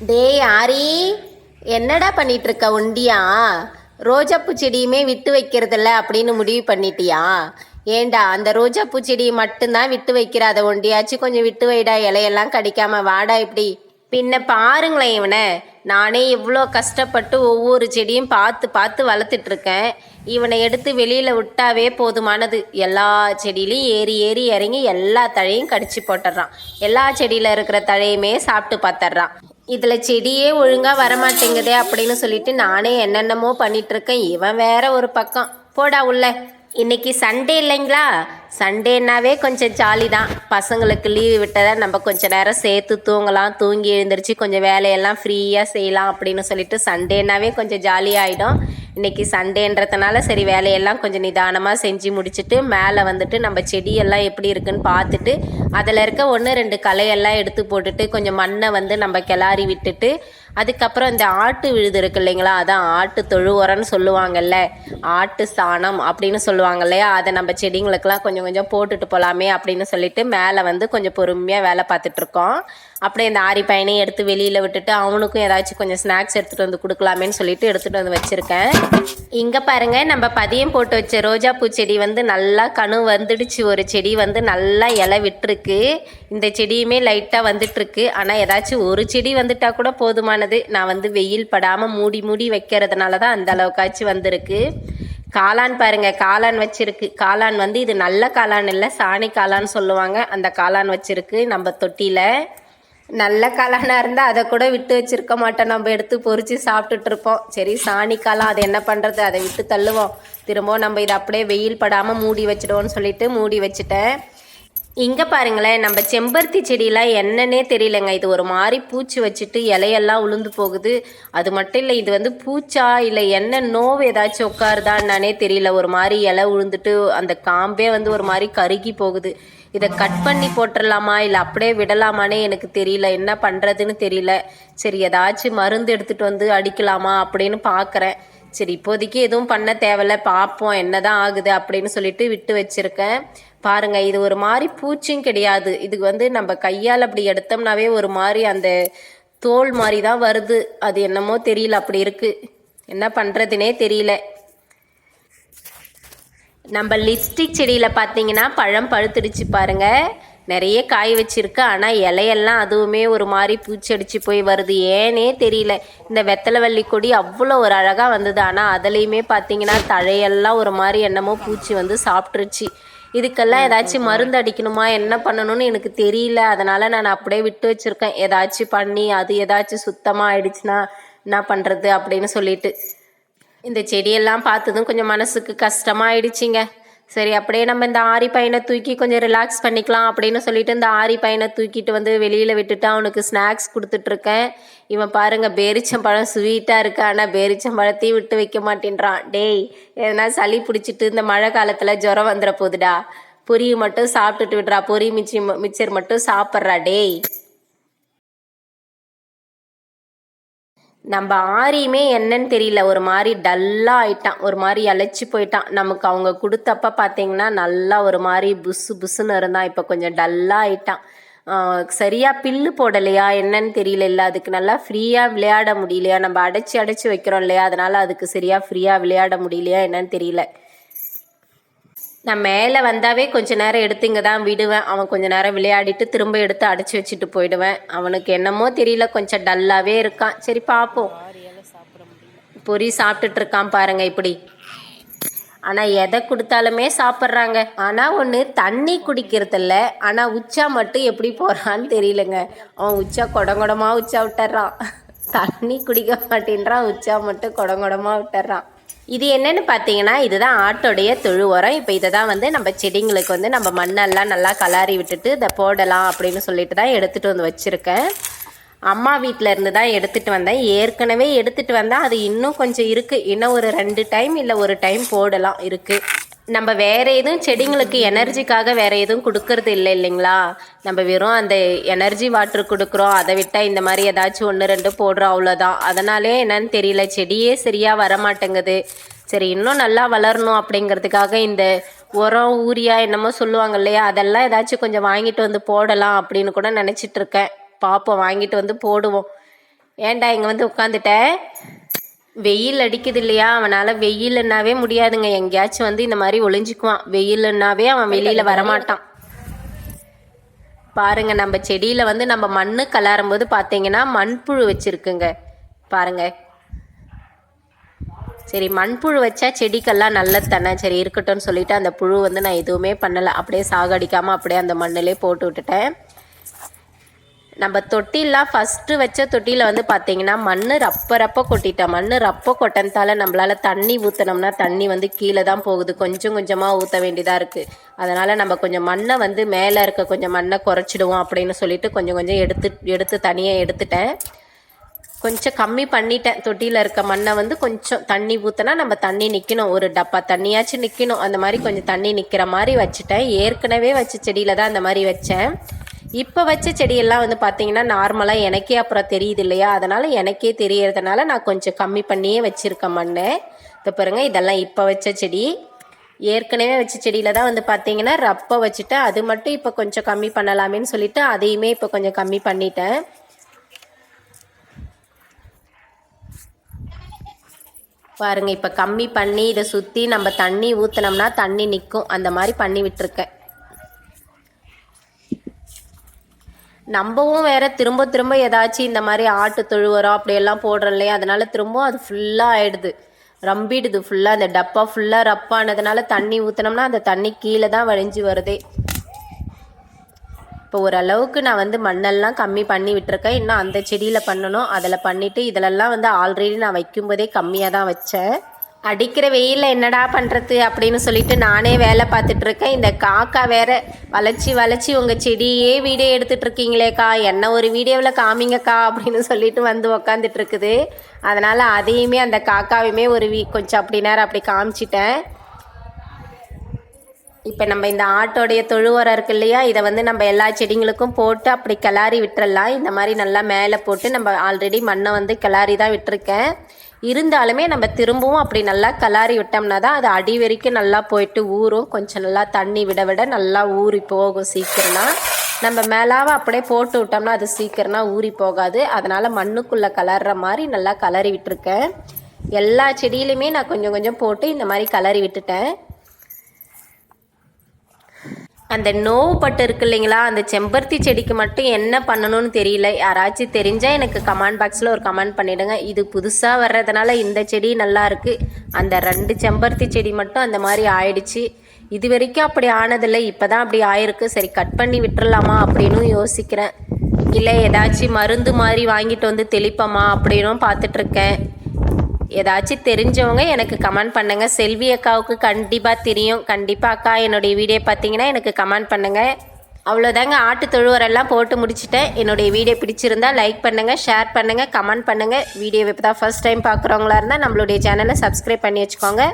டேய் ஆரி என்னடா பண்ணிட்டு இருக்க ஒண்டியா ரோஜாப்பூ செடியுமே விட்டு வைக்கிறதில்ல அப்படின்னு முடிவு பண்ணிட்டியா? ஏண்டா அந்த ரோஜாப்பூ செடியை மட்டும்தான் விட்டு வைக்கிற அதை ஒண்டியாச்சும் கொஞ்சம் விட்டு வைடா இலையெல்லாம் கடிக்காம வாடா இப்படி. பின்ன பாருங்களேன் இவனை. நானே இவ்வளோ கஷ்டப்பட்டு ஒவ்வொரு செடியும் பார்த்து பார்த்து வளர்த்துட்டு இருக்கேன் இவனை எடுத்து வெளியில் விட்டாவே போதுமானது. எல்லா செடியிலையும் ஏறி ஏறி இறங்கி எல்லா தழையும் கடிச்சு போட்டுடுறான். எல்லா செடியில் இருக்கிற தழையுமே சாப்பிட்டு பார்த்துட்றான். இதில் செடியே ஒழுங்காக வரமாட்டேங்குதே அப்படின்னு சொல்லிட்டு நானே என்னென்னமோ பண்ணிகிட்ருக்கேன் இவன் வேற ஒரு பக்கம். போடா உள்ள. இன்னைக்கு சண்டே இல்லைங்களா? சண்டேனாவே கொஞ்சம் ஜாலி தான். பசங்களுக்கு லீவு விட்டதை நம்ம கொஞ்ச நேரம் சேர்த்து தூங்கலாம். தூங்கி எழுந்திரிச்சு கொஞ்சம் வேலையெல்லாம் ஃப்ரீயாக செய்யலாம் அப்படின்னு சொல்லிட்டு சண்டேனாவே கொஞ்சம் ஜாலியாகிடும் இன்னைக்கு சண்டேன்றதுனால சரி வேலையெல்லாம் கொஞ்சம் நிதானமாக செஞ்சு முடிச்சுட்டு மேலே வந்துட்டு நம்ம செடியெல்லாம் எப்படி இருக்குன்னு பார்த்துட்டு அதில் இருக்க ஒன்று ரெண்டு களையெல்லாம் எடுத்து போட்டுட்டு கொஞ்சம் மண்ணை வந்து நம்ம கிளாரி விட்டுட்டு அதுக்கப்புறம் இந்த ஆட்டு விழுது இருக்கு இல்லைங்களா அதான் ஆட்டு தொழு உரம்னு சொல்லுவாங்கல்ல ஆட்டு சாணம் அப்படின்னு சொல்லுவாங்க இல்லையா அதை நம்ம செடிங்களுக்கெல்லாம் கொஞ்சம் கொஞ்சம் போட்டுட்டு போகலாமே அப்படின்னு சொல்லிட்டு மேலே வந்து கொஞ்சம் பொறுமையாக வேலை பார்த்துட்ருக்கோம் அப்படியே இந்த ஆரி பையனையும் எடுத்து வெளியில் விட்டுட்டு அவனுக்கும் ஏதாச்சும் கொஞ்சம் ஸ்நாக்ஸ் எடுத்துகிட்டு வந்து கொடுக்கலாமேன்னு சொல்லிட்டு எடுத்துகிட்டு வந்து வச்சுருக்கேன். இங்கே பாருங்கள் நம்ம பதியம் போட்டு வச்ச ரோஜா பூ செடி வந்து நல்லா கணு வந்துடுச்சு. ஒரு செடி வந்து நல்லா இலை விட்டுருக்கு. இந்த செடியுமே லைட்டாக வந்துட்டுருக்கு. ஆனால் ஏதாச்சும் ஒரு செடி வந்துட்டா கூட போதுமானது. நான் வந்து வெயில் படாமல் மூடி மூடி வைக்கிறதுனால தான் அந்த அளவுக்காச்சும் வந்திருக்கு. காளான் பாருங்க காளான் வச்சிருக்கு. காளான் வந்து இது நல்ல காளான் இல்லை சாணி காளான் சொல்லுவாங்க. அந்த காளான் வச்சிருக்கு நம்ம தொட்டியில். நல்ல காளானாக இருந்தால் அதை கூட விட்டு வச்சிருக்க மாட்டோம். நம்ம எடுத்து பொறிச்சு சாப்பிட்டுட்டு இருப்போம். சரி சாணி காளான் அது என்ன பண்ணுறது அதை விட்டு தள்ளுவோம். திரும்பவும் நம்ம இதை அப்படியே வெயில் படாமல் மூடி வச்சிடுவோம்னு சொல்லிட்டு மூடி வச்சுட்டேன். இங்கே பாருங்களேன் நம்ம செம்பருத்தி செடியெலாம் என்னன்னே தெரியலங்க. இது ஒரு மாதிரி பூச்சி வச்சுட்டு இலையெல்லாம் உளுந்து போகுது. அது மட்டும் இல்லை இது வந்து பூச்சா இல்லை என்ன நோவு ஏதாச்சும் உட்காருதான்னானே தெரியல. ஒரு மாதிரி இலை உளுந்துட்டு அந்த காம்பே வந்து ஒரு மாதிரி கருகி போகுது. இதை கட் பண்ணி போட்டுடலாமா இல்லை அப்படியே விடலாமானே எனக்கு தெரியல. என்ன பண்ணுறதுன்னு தெரியல. சரி ஏதாச்சும் மருந்து எடுத்துகிட்டு வந்து அடிக்கலாமா அப்படின்னு பார்க்குறேன் சரி இப்போதைக்கு எதுவும் பண்ண தேவையில்ல. பார்ப்போம் என்னதான் ஆகுது அப்படின்னு சொல்லிட்டு விட்டு வச்சிருக்கேன். பாருங்க இது ஒரு மாதிரி பூச்சியும் கிடையாது. இதுக்கு வந்து நம்ம கையால் அப்படி எடுத்தோம்னாவே ஒரு மாதிரி அந்த தோல் மாதிரி தான் வருது. அது என்னமோ தெரியல அப்படி இருக்கு. என்ன பண்ணுறதுனே தெரியல. நம்ம லிப்ஸ்டிக் செடியில் பார்த்தீங்கன்னா பழம் பழுத்துடுச்சு பாருங்க. நிறைய காய் வச்சிருக்கு. ஆனால் இலையெல்லாம் அதுவுமே ஒரு மாதிரி பூச்சடிச்சு போய் வருது. ஏனே தெரியல. இந்த வெத்தலைவள்ளி கொடி அவ்வளோ ஒரு அழகாக வந்தது. ஆனால் அதுலேயுமே பார்த்தீங்கன்னா தழையெல்லாம் ஒரு மாதிரி என்னமோ பூச்சி வந்து சாப்பிட்ருச்சு இதுக்கெல்லாம் ஏதாச்சும் மருந்து அடிக்கணுமா? என்ன பண்ணணும்னு எனக்கு தெரியல. அதனால் நான் அப்படியே விட்டு வச்சுருக்கேன். ஏதாச்சும் பண்ணி அது ஏதாச்சும் சுத்தமாக ஆயிடுச்சுன்னா என்ன பண்ணுறது அப்படின்னு சொல்லிட்டு. இந்த செடியெல்லாம் பார்த்ததும் கொஞ்சம் மனசுக்கு கஷ்டமாயிடுச்சிங்க. சரி அப்படியே நம்ம இந்த ஆரி பையனை தூக்கி கொஞ்சம் ரிலாக்ஸ் பண்ணிக்கலாம் அப்படின்னு சொல்லிட்டு இந்த ஆரி பையனை தூக்கிட்டு வந்து வெளியில் விட்டுட்டு அவனுக்கு ஸ்நாக்ஸ் கொடுத்துட்ருக்கேன். இவன் பாருங்கள் பேரிச்சம்பழம் ஸ்வீட்டாக இருக்கு. ஆனால் பேரிச்சம்பழத்தையும் விட்டு வைக்க மாட்டேன்றான். டேய் எதனா சளி பிடிச்சிட்டு இந்த மழை காலத்தில் ஜுரம் வந்துட போகுதுடா பொரி மட்டும் சாப்பிட்டுட்டு விடுறா. பொரி மிச்சி மிச்சர் மட்டும் சாப்பிட்றா. டேய். நம்ம ஆரியுமே என்னன்னு தெரியல. ஒரு மாதிரி டல்லாக ஆயிட்டான். ஒரு மாதிரி அழைச்சி போயிட்டான். நமக்கு அவங்க கொடுத்தப்ப பார்த்தீங்கன்னா நல்லா ஒரு மாதிரி புசு புசுன்னு இருந்தான். இப்போ கொஞ்சம் டல்லாக ஆயிட்டான். சரியாக பில்லு போடலையா? என்னன்னு தெரியல இல்லை அதுக்கு நல்லா ஃப்ரீயாக விளையாட முடியலையா? நம்ம அடைச்சி அடைச்சி வைக்கிறோம் இல்லையா? அதனால் அதுக்கு சரியாக ஃப்ரீயாக விளையாட முடியலையா? என்னன்னு தெரியல. நான் மேலே வந்தாவே கொஞ்ச நேரம் எடுத்து இங்கே தான் விடுவேன். அவன் கொஞ்ச நேரம் விளையாடிட்டு திரும்ப எடுத்து அடைச்சி வச்சுட்டு போயிடுவேன். அவனுக்கு என்னமோ தெரியல கொஞ்சம் டல்லாகவே இருக்கான். சரி பார்ப்போம் பொரி சாப்பிட்டுட்டு இருக்கான் பாருங்க இப்படி. ஆனால் எதை கொடுத்தாலுமே சாப்பிட்றாங்க. ஆனால் ஒன்று தண்ணி குடிக்கிறதில்ல. ஆனால் உச்சா மட்டும் எப்படி போகிறான்னு தெரியலங்க. அவன் உச்சா குடங்குடமாக உச்சா விட்டுறான். தண்ணி குடிக்க மாட்டேன்றான். உச்சா மட்டும் குடங்குடமாக விட்டுறான். இது என்னன்னு பார்த்தீங்கன்னா இதுதான் ஆட்டோடைய தொழு உரம் இப்போ இதை தான் வந்து நம்ம செடிங்களுக்கு வந்து நம்ம மண்ணெல்லாம் நல்லா கலாரி விட்டுட்டு இதை போடலாம் அப்படின்னு சொல்லிட்டு தான் எடுத்துகிட்டு வந்து வச்சுருக்கேன். அம்மா வீட்டில் இருந்து தான் எடுத்துகிட்டு வந்தேன். ஏற்கனவே எடுத்துகிட்டு வந்தால் அது இன்னும் கொஞ்சம் இருக்குது இன்னும் ஒரு ரெண்டு டைம் இல்லை ஒரு டைம் போடலாம் இருக்குது நம்ம வேற எதுவும் செடிங்களுக்கு எனர்ஜிக்காக வேற எதுவும் கொடுக்கறது இல்லை இல்லைங்களா? நம்ம வெறும் அந்த எனர்ஜி வாட்டர் கொடுக்குறோம். அதை விட்டால் இந்த மாதிரி ஏதாச்சும் ஒன்று ரெண்டு போடுறோம் அவ்வளோதான் அதனாலே என்னன்னு தெரியல. செடியே சரியாக வர மாட்டேங்குது சரி இன்னும் நல்லா வளரணும் அப்படிங்கிறதுக்காக இந்த உரம் ஊரியா என்னமோ சொல்லுவாங்க இல்லையா? அதெல்லாம் ஏதாச்சும் கொஞ்சம் வாங்கிட்டு வந்து போடலாம் அப்படின்னு கூட நினச்சிட்டு இருக்கேன். பார்ப்போம் வாங்கிட்டு வந்து போடுவோம். ஏன்டா இங்கே வந்து உட்காந்துட்டேன் வெயில் அடிக்குது இல்லையா அவனால் வெயில்னாவே முடியாதுங்க. எங்கேயாச்சும் வந்து இந்த மாதிரி ஒளிஞ்சுக்குவான். வெயில்னாவே அவன் வெளியில் வரமாட்டான். பாருங்க நம்ம செடியில் வந்து நம்ம மண்ணு கலாரும் போது பார்த்தீங்கன்னா மண்புழு வச்சுருக்குங்க. பாருங்க. சரி மண்புழு வச்சா செடிக்கெல்லாம் நல்லது தானே சரி இருக்கட்டும்னு சொல்லிட்டு அந்த புழு வந்து நான் எதுவுமே பண்ணலை. அப்படியே சாகடிக்காமல் அப்படியே அந்த மண்ணிலே போட்டு விட்டுட்டேன். நம்ம தொட்டிலாம் ஃபஸ்ட்டு வச்ச தொட்டியில் வந்து பார்த்தீங்கன்னா மண் ரப்ப ரப்ப கொட்டிட்டோம் மண் ரப்ப கொட்டனத்தால் நம்மளால் தண்ணி ஊற்றினோம்னா தண்ணி வந்து கீழே தான் போகுது. கொஞ்சம் கொஞ்சமாக ஊற்ற வேண்டியதாக இருக்குது அதனால் நம்ம கொஞ்சம் மண்ணை வந்து மேலே இருக்க கொஞ்சம் மண்ணை குறைச்சிடுவோம் அப்படின்னு சொல்லிட்டு கொஞ்சம் கொஞ்சம் எடுத்து எடுத்து தனியாக எடுத்துட்டேன். கொஞ்சம் கம்மி பண்ணிட்டேன். தொட்டியில் இருக்க மண்ணை வந்து கொஞ்சம் தண்ணி ஊற்றினா நம்ம தண்ணி நிற்கணும் ஒரு டப்பா தண்ணியாச்சும் நிற்கணும் அந்த மாதிரி கொஞ்சம் தண்ணி நிற்கிற மாதிரி வச்சுட்டேன். ஏற்கனவே வச்ச செடியில் தான் அந்த மாதிரி வச்சேன். இப்போ வச்ச செடியெல்லாம் வந்து பார்த்தீங்கன்னா நார்மலாக எனக்கே அப்புறம் தெரியுது இல்லையா அதனால் எனக்கே தெரியறதுனால நான் கொஞ்சம் கம்மி பண்ணியே வச்சுருக்கேன் மண்ணை. இப்போ பாருங்க இதெல்லாம் இப்போ வச்ச செடி. ஏற்கனவே வச்ச செடியில் தான் வந்து பார்த்தீங்கன்னா ரப்பை வச்சுட்டு அது மட்டும் இப்போ கொஞ்சம் கம்மி பண்ணலாமேன்னு சொல்லிட்டு அதையுமே இப்போ கொஞ்சம் கம்மி பண்ணிட்டேன். பாருங்க இப்போ கம்மி பண்ணி இதை சுற்றி நம்ம தண்ணி ஊற்றினோம்னா தண்ணி நிற்கும் அந்த மாதிரி பண்ணி விட்டுருக்கேன். நம்பவும் வேற திரும்ப திரும்ப ஏதாச்சும் இந்த மாதிரி ஆட்டு தொழுவரம் அப்படியெல்லாம் போடுறோம் இல்லையா அதனால திரும்பவும் அது ஃபுல்லாக ஆயிடுது. ரம்பிடுது ஃபுல்லாக அந்த டப்பா ஃபுல்லாக ரப்பானதுனால தண்ணி ஊற்றினோம்னா அந்த தண்ணி கீழே தான் வழிஞ்சு வருதே. இப்போ ஓரளவுக்கு நான் வந்து மண்ணெல்லாம் கம்மி பண்ணி விட்டுருக்கேன். இன்னும் அந்த செடியில் பண்ணணும். அதில் பண்ணிவிட்டு இதிலெல்லாம் வந்து ஆல்ரெடி நான் வைக்கும்போதே கம்மியாக தான் வச்சேன். அடிக்கிற வெயிலில் என்னடா பண்ணுறது அப்படின்னு சொல்லிட்டு நானே வேலை பார்த்துட்டு இருக்கேன் இந்த காக்கா வேற வளைச்சி வளைச்சி உங்கள் செடியே வீடியோ எடுத்துட்டு இருக்கீங்களேக்கா என்ன ஒரு வீடியோவில் காமிங்கக்கா அப்படின்னு சொல்லிட்டு வந்து உக்காந்துட்டு இருக்குது அதனால் அதையுமே அந்த காக்காவையுமே ஒரு வீ கொஞ்சம் அப்படி நேரம் அப்படி காமிச்சிட்டேன். இப்போ நம்ம இந்த ஆட்டோடைய தொழுவரம் இருக்கு இல்லையா? இதை வந்து நம்ம எல்லா செடிங்களுக்கும் போட்டு அப்படி கிளாரி விட்டுறலாம். இந்த மாதிரி நல்லா மேலே போட்டு நம்ம ஆல்ரெடி மண்ணை வந்து கிளாரி தான் விட்டுருக்கேன். இருந்தாலுமே நம்ம திரும்பவும் அப்படி நல்லா கலாரி விட்டோம்னா தான் அது அடி வரைக்கும் நல்லா போயிட்டு ஊறும். கொஞ்சம் நல்லா தண்ணி விட விட நல்லா ஊறி போகும் சீக்கிரம்னா நம்ம மேலாவை அப்படியே போட்டு விட்டோம்னா அது சீக்கிரம்னா ஊறி போகாது. அதனால் மண்ணுக்குள்ளே கலர்ற மாதிரி நல்லா கலரி விட்டுருக்கேன். எல்லா செடியிலுமே நான் கொஞ்சம் கொஞ்சம் போட்டு இந்த மாதிரி கலரி விட்டுட்டேன். அந்த நோவு பட்டு இருக்கு இல்லைங்களா? அந்த செம்பருத்தி செடிக்கு மட்டும் என்ன பண்ணணும்னு தெரியல. யாராச்சும் தெரிஞ்சால் எனக்கு கமெண்ட் பாக்ஸில் ஒரு கமெண்ட் பண்ணிவிடுங்க இது புதுசாக வர்றதுனால இந்த செடி நல்லா இருக்குது அந்த ரெண்டு செம்பருத்தி செடி மட்டும் அந்த மாதிரி ஆயிடுச்சு. இது வரைக்கும் அப்படி ஆனதில்லை. இப்போ தான் அப்படி ஆயிருக்கு. சரி கட் பண்ணி விட்டுறலாமா அப்படின்னு யோசிக்கிறேன். இல்லை ஏதாச்சும் மருந்து மாதிரி வாங்கிட்டு வந்து தெளிப்போமா அப்படின்னும் பார்த்துட்ருக்கேன் ஏதாச்சும் தெரிஞ்சவங்க எனக்கு கமெண்ட் பண்ணுங்கள் செல்வி அக்காவுக்கு கண்டிப்பாக தெரியும். கண்டிப்பாக அக்கா என்னுடைய வீடியோ பார்த்தீங்கன்னா எனக்கு கமெண்ட் பண்ணுங்கள் அவ்வளோதாங்க ஆட்டு தொழுவரெல்லாம் போட்டு முடிச்சுட்டேன். என்னுடைய வீடியோ பிடிச்சிருந்தா லைக் பண்ணுங்கள் ஷேர் பண்ணுங்கள் கமெண்ட் பண்ணுங்கள் வீடியோ இப்போ தான் ஃபஸ்ட் டைம் பார்க்குறவங்களா இருந்தால் நம்மளுடைய சேனலை சப்ஸ்கிரைப் பண்ணி வச்சுக்கோங்க.